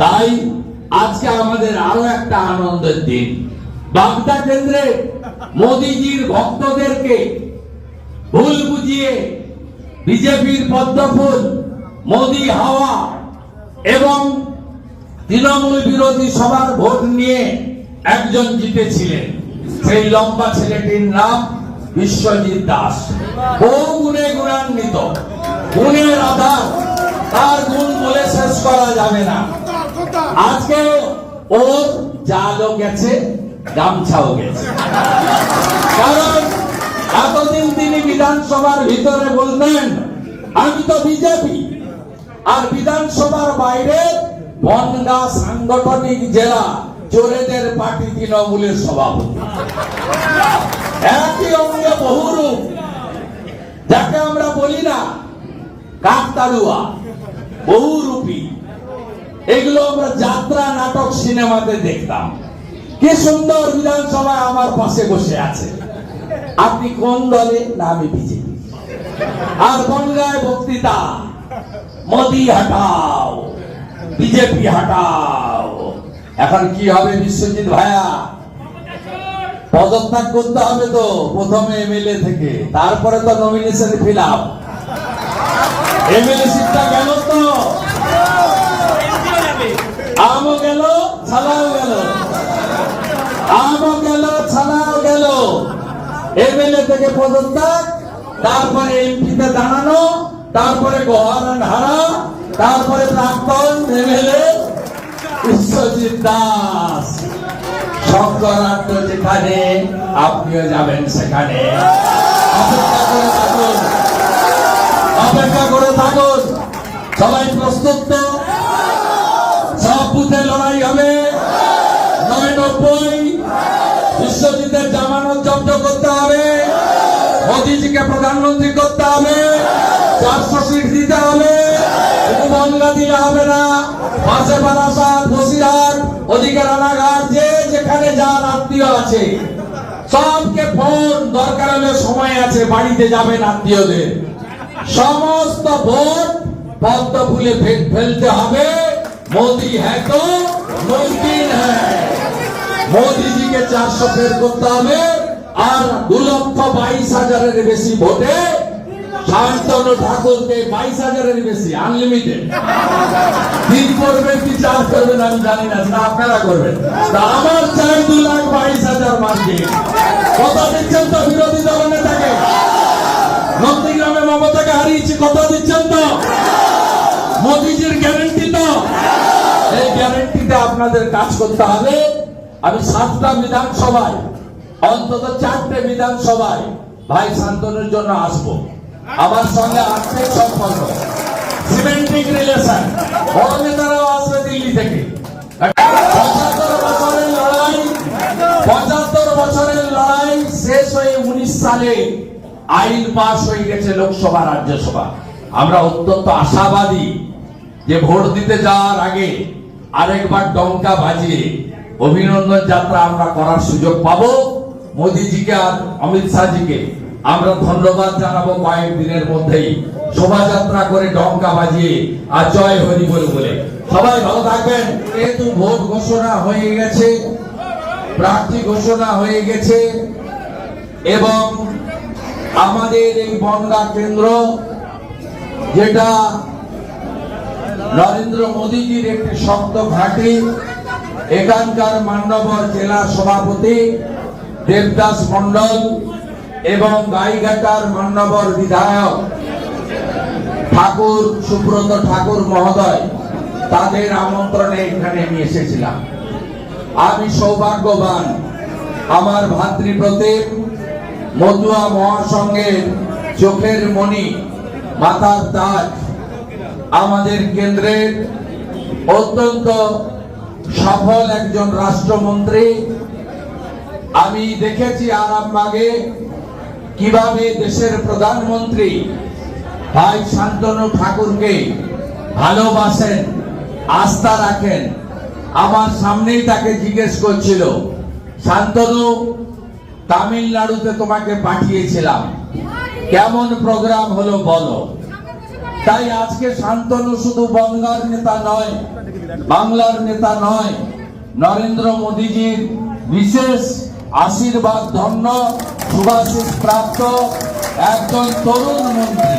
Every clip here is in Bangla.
তাই আজকে আমাদের আরও একটা আনন্দের দিন। বাগদা কেন্দ্রে মোদিজির ভক্তদেরকে ভুল বুঝিয়ে বিজেপির পদ্মফুল, মোদি হাওয়া এবং তৃণমূল বিরোধী সবার ভোট নিয়ে একজন জিতেছিলেন। সেই লম্বা ছেলেটির নাম বিশ্বজিৎ দাস। বহু গুণে গুণান্বিত, গুণের আধার, তার গুণ বলে শেষ করা যাবে না। আজকে ওর জালও গেছে, গামছাও গেছে। কারণ এতদিন তিনি বিধানসভার ভিতরে বলতেন আমি তো বিজেপি। আর বিধানসভার বাইরে বনগা সাংগঠনিক জেলা চোরেদের পার্টি তৃণমূলের সভাপতি। অঙ্গে বহুরূপ, যাকে আমরা বলি না কাকতারুয়া বহুরূপী। এগুলো আমরা যাত্রা, নাটক, সিনেমাতে দেখতাম। কি সুন্দর বিধানসভায় আমার পাশে বসে আছে। আপনি কোন দলে না আমি বিজেপি। আর বনগায় বক্তৃতা, মোদি হাটাও, বিজেপি হাটাও। এখন কি হবে বিশ্বজিৎ ভাইয়া? পদত্যাগ করতে হবে তো প্রথমে এমএলএ থেকে, তারপরে তো নমিনেশন ফিল আপ এমএলএ সিটটা গেল তো। আমও গেল গেল। আমও গেল গেল। এমএলএ থেকে পদত্যাগ, তারপরে এমপিতে দাঁড়ানো, তারপরে হারা, তারপরে প্রাক্তন এমএলএ বিশ্বজিৎ দাস। যেখানে আপনিও যাবেন সেখানে। অপেক্ষা করে থাকুন। অপেক্ষা করে থাকুন। সবাই প্রস্তুত তো? মোদিজিকে প্রধানমন্ত্রী করতে হবে? চারশো সিট দিতে হবে বনগা দিলে হবে না। পাশে বারাসাত, বসিরহাট ওদিকে রানাঘাট যে যেখানে যার আত্মীয় আছে। সবকে ফোন, দরকার হলে সময় আছে, বাড়িতে যাবেন আত্মীয়দের। সমস্ত ভোট পদ্ম ফুলে ফেলতে হবে। মোদি হ্যাঁ তো হ্যাঁ। মোদি চারশো ফের করতে হবে। আর দু লক্ষ বাইশ হাজারের বেশি ভোটে শান্তনু ঠাকুরকে বাইশ হাজারের বেশি আনলিমিটেড তিন করবেন কি চার করবেন আমি জানি না, সেটা আপনারা করবেন। তা আমার চাই দু লাখ বাইশ হাজার মার্কে। কথা দিচ্ছেন তো বিরোধী দল নেতাকে? নন্দীগ্রামে মমতাকে হারিয়েছি, কথা দিচ্ছেন তো? মোদিজির গ্যারেন্টি তো? এই গ্যারেন্টিতে আপনাদের কাজ করতে হবে। আমি সাতটা বিধানসভায় অন্তত চারটে বিধানসভায় ভাই শান্তনুর জন্য আসব। আমার সঙ্গে আর্থিক সম্পর্ক সিমেন্টিক রিলেশন বড় নেতারাও আসবে দিল্লি থেকে। লড়াই শেষ হয়ে উনিশ সালে আইন হয়ে গেছে লোকসভা, রাজ্যসভা। আমরা অত্যন্ত আশাবাদী যে ভোট দিতে যাওয়ার আগে আরেকবার ডঙ্কা বাজিয়ে অভিনন্দন যাত্রা আমরা করার সুযোগ পাবো। মোদিজিকে আর অমিত শাহজিকে আমরা ধন্যবাদ জানাব কয়েক দিনের মধ্যেই। শোভাযাত্রা করে ডঙ্কা বাজিয়ে আর জয় হরি বলে বলে। সবাই ভালো থাকবেন। যেহেতু ভোট ঘোষণা হয়ে গেছে, প্রার্থী ঘোষণা হয়ে গেছে, এবং আমাদের এই বনগা কেন্দ্র, যেটা নরেন্দ্র মোদীজির একটি শক্ত ঘাঁটি, এখানকার মান্যবর জেলা সভাপতি দেবদাস মন্ডল এবং গাইঘাটার মান্যবর বিধায়ক ঠাকুর, সুব্রত ঠাকুর মহোদয়, তাদের আমন্ত্রণে এখানে আমি এসেছিলাম। আমি সৌভাগ্যবান, আমার ভাতৃপ্রতিম মতুয়া মহাসংঘের চোখের মণি মাথার তাজ, আমাদের কেন্দ্রের অত্যন্ত সফল একজন রাষ্ট্রমন্ত্রী আমি দেখেছি আরামবাগে কীভাবে দেশের প্রধানমন্ত্রী ভাই শান্তনু ঠাকুরকে ভালোবাসেন, আস্থা রাখেন। আমার সামনেই তাকে জিজ্ঞেস করছিল, শান্তনু, তামিলনাড়ুতে তোমাকে পাঠিয়েছিলাম। কেমন প্রোগ্রাম হলো বলো? তাই আজকে শান্তনু শুধু বঙ্গার নেতা নয়, বাংলার নেতা নয়, নরেন্দ্র মোদীজির বিশেষ আশীর্বাদ ধন্য সুভাষিস প্রাপ্ত একজন তরুণ মন্ত্রী।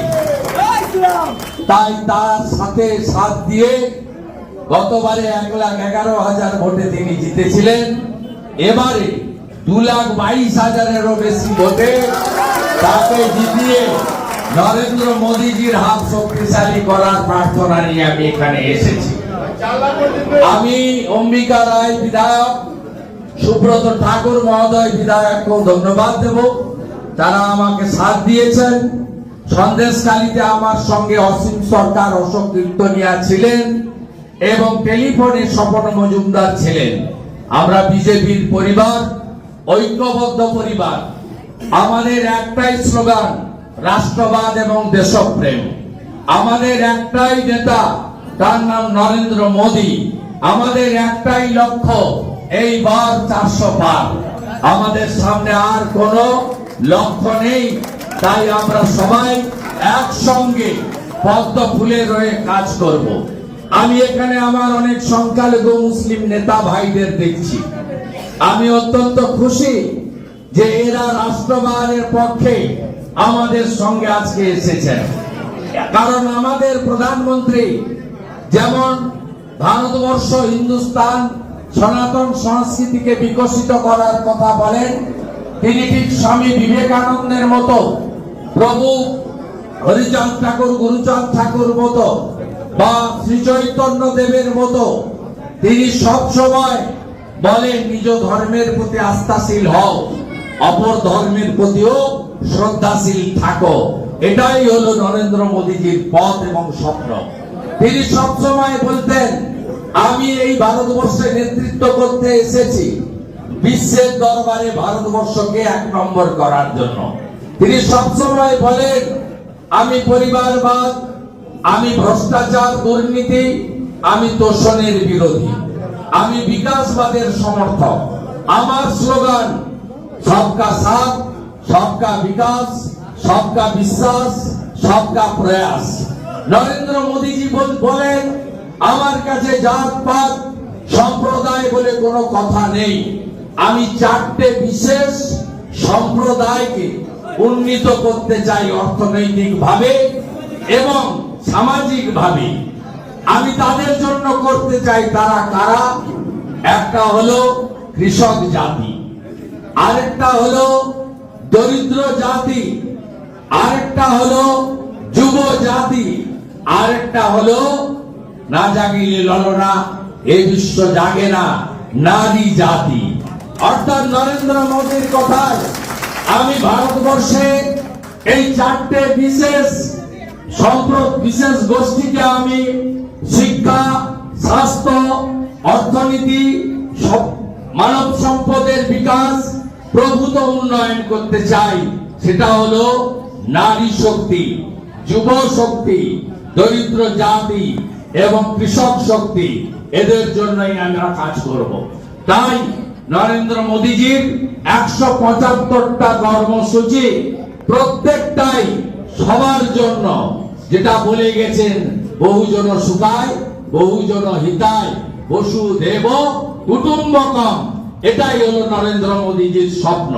তাই তার সাথে সাথ দিয়ে গতবারে এক লাখ এগারো হাজার ভোটে তিনি জিতেছিলেন। এবারে দু লাখ বাইশ হাজারেরও বেশি ভোটে তাকে জিতিয়ে নরেন্দ্র মোদীজির হাত শক্তিশালী করার প্রার্থনা নিয়ে আমি এখানে এসেছি। আমি অম্বিকা রায়, বিধায়ক সুব্রত ঠাকুর মহোদয় বিধায়ককেও ধন্যবাদ দেব। তারা আমাকে সাথ দিয়েছেন সন্দেশকালীতে আমার সঙ্গে অসীম সরকার অশোক কীর্তনিয়া ছিলেন এবং টেলিফোনে স্বপন মজুমদার ছিলেন। আমরা বিজেপির পরিবার, ঐক্যবদ্ধ পরিবার। আমাদের একটাই স্লোগান, রাষ্ট্রবাদ এবং দেশপ্রেম। আমাদের একটাই নেতা, তার নাম নরেন্দ্র মোদী। আমাদের একটাই লক্ষ্য এইবার চারশো পার। আমাদের সামনে আর কোন লক্ষ্য নেই। তাই আমরা সবাই একসঙ্গে পদ্ম ফুলে রয়ে কাজ করব। আমি এখানে আমার অনেক সংখ্যালঘু মুসলিম নেতা ভাইদের দেখছি। আমি অত্যন্ত খুশি যে এরা রাষ্ট্রবাদের পক্ষে আমাদের সঙ্গে আজকে এসেছেন। কারণ আমাদের প্রধানমন্ত্রী যেমন ভারতবর্ষ, হিন্দুস্তান সনাতন সংস্কৃতিকে বিকশিত করার কথা বলেন তিনি ঠিক স্বামী বিবেকানন্দের মতো, প্রভু হরিচাঁদ ঠাকুর গুরুচাঁদ ঠাকুর মতো বা শ্রী চৈতন্য দেবের মতো, তিনি সব সময় বলেন, নিজ ধর্মের প্রতি আস্থাশীল হও, অপর ধর্মের প্রতিও শ্রদ্ধাশীল থাকো। এটাই হলো নরেন্দ্র মোদীজির পথ এবং স্বপ্ন। তিনি সবসময় বলতেন আমি এই ভারতবর্ষে নেতৃত্ব করতে এসেছি। বিশ্বের দরবারে ভারতবর্ষকে এক নম্বর করার জন্য। তিনি সবসময় বলেন, আমি পরিবারবাদ, আমি ভ্রষ্টাচার, দুর্নীতি, আমি তোষণের বিরোধী। আমি বিকাশবাদের সমর্থক। আমার স্লোগান, সবকা সাথ, সবকা বিকাশ, সবকা বিশ্বাস, সবকা প্রয়াস। নরেন্দ্র মোদীজি বল- বলেন আমার কাছে জাত পাত সম্প্রদায় বলে কোনো কথা নেই। আমি চারটে বিশেষ সম্প্রদায়কে উন্নীত করতে চাই অর্থনৈতিক ভাবে এবং সামাজিক ভাবে আমি তাদের জন্য করতে চাই তারা কারা? একটা হলো কৃষক জাতি, আরেকটা হলো দরিদ্র জাতি, আরেকটা হলো যুব জাতি, আরেকটা হলো না জাগিলে ললনা এ বিশ্ব জাগে না, নারী জাতি। অর্থাৎ নরেন্দ্র মোদীর কথায়, আমি ভারতবর্ষে এই চারটে বিশেষ সম্প্রদ, বিশেষ গোষ্ঠীকে আমি শিক্ষা, স্বাস্থ্য, অর্থনীতি মানব সম্পদের বিকাশ, প্রভূত উন্নয়ন করতে চাই। সেটা হলো নারী শক্তি, যুব শক্তি, দরিদ্র জাতি এবং কৃষক শক্তি, এদের জন্যই আমরা কাজ করব। তাই নরেন্দ্র মোদীজির একশো পঁচাত্তরটা কর্মসূচি প্রত্যেকটাই সবার জন্য। যেটা বলে গেছেন, বহুজন সুখায় বহুজন হিতায় বসুদেব কুটুম্বকম। এটাই হলো নরেন্দ্র মোদীজির স্বপ্ন।